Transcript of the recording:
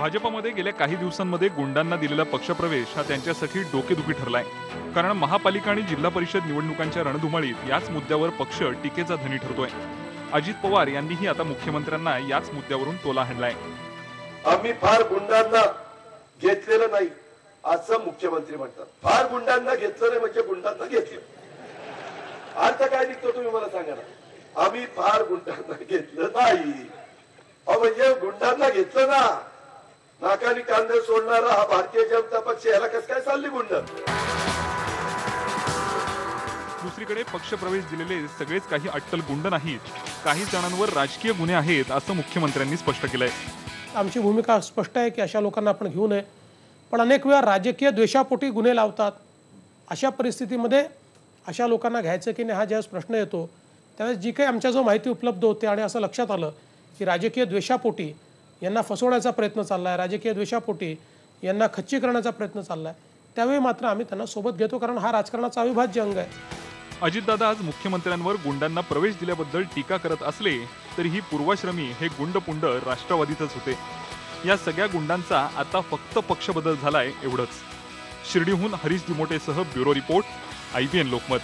भाजपमध्ये गेल्या काही दिवसांमध्ये गुंडांना दिलेला पक्षप्रवेश हा त्यांच्यासाठी डोकेदुखी ठरलाय. कारण महापालिका आणि जिल्हा परिषद निवडणुकांच्या रणधुमाळीत याच मुद्द्यावर पक्ष टीकेचा धनी ठरतोय. अजित पवार यांनीही आता मुख्यमंत्र्यांना याच मुद्द्यावरून टोला हाणलाय. आम्ही फार गुंडांना घेतलेलं नाही असं मुख्यमंत्री म्हणतात. फार गुंडांना घेतलं नाही म्हणजे गुंडांना घेतलं. अर्थ काय निघतो तुम्ही मला सांगा ना. आम्ही फार गुंडांना घेतलं नाही. म्हणजे गुंडांना घेतलं ना. नाकानी कांदे सोडणारा हा भारतीय जनता पक्ष याला कस काय चालली गुंड दुसरीकडे पक्षप्रवेश दिलेले सगळेच काही अट्टल गुंड नाहीत काही जणांवर राजकीय गुन्हे आहेत असं मुख्यमंत्र्यांनी स्पष्ट केलंय. आमची भूमिका स्पष्ट आहे की अशा लोकांना आपण घेऊ नये. पण अनेक वेळा राजकीय द्वेषापोटी गुन्हे लावतात. अशा परिस्थितीमध्ये अशा लोकांना घ्यायचं की नाही हा ज्यावेळेस प्रश्न येतो त्यावेळेस जी काही आमच्या जो माहिती उपलब्ध होते आणि असं लक्षात आलं की राजकीय द्वेषापोटी यांना फसवण्याचा प्रयत्न चालला आहे राजकीय द्वेषापोटी यांना खच्ची करण्याचा प्रयत्न चालला आहे त्यावेळी मात्र आम्ही त्यांना सोबत घेतो कारण हा राजकारणाचा अविभाज्य अंग आहे. अजितदादा आज मुख्यमंत्र्यांवर गुंडांना प्रवेश दिल्याबद्दल टीका करत असले तरी ही पूर्वाश्रमी हे गुंडपुंड राष्ट्रवादीतच होते. या सगळ्या गुंडांचा आता फक्त पक्ष बदल झालाय एवढंच. शिर्डीहून Harish दिमोटेसह bureau report I P N Lokmat.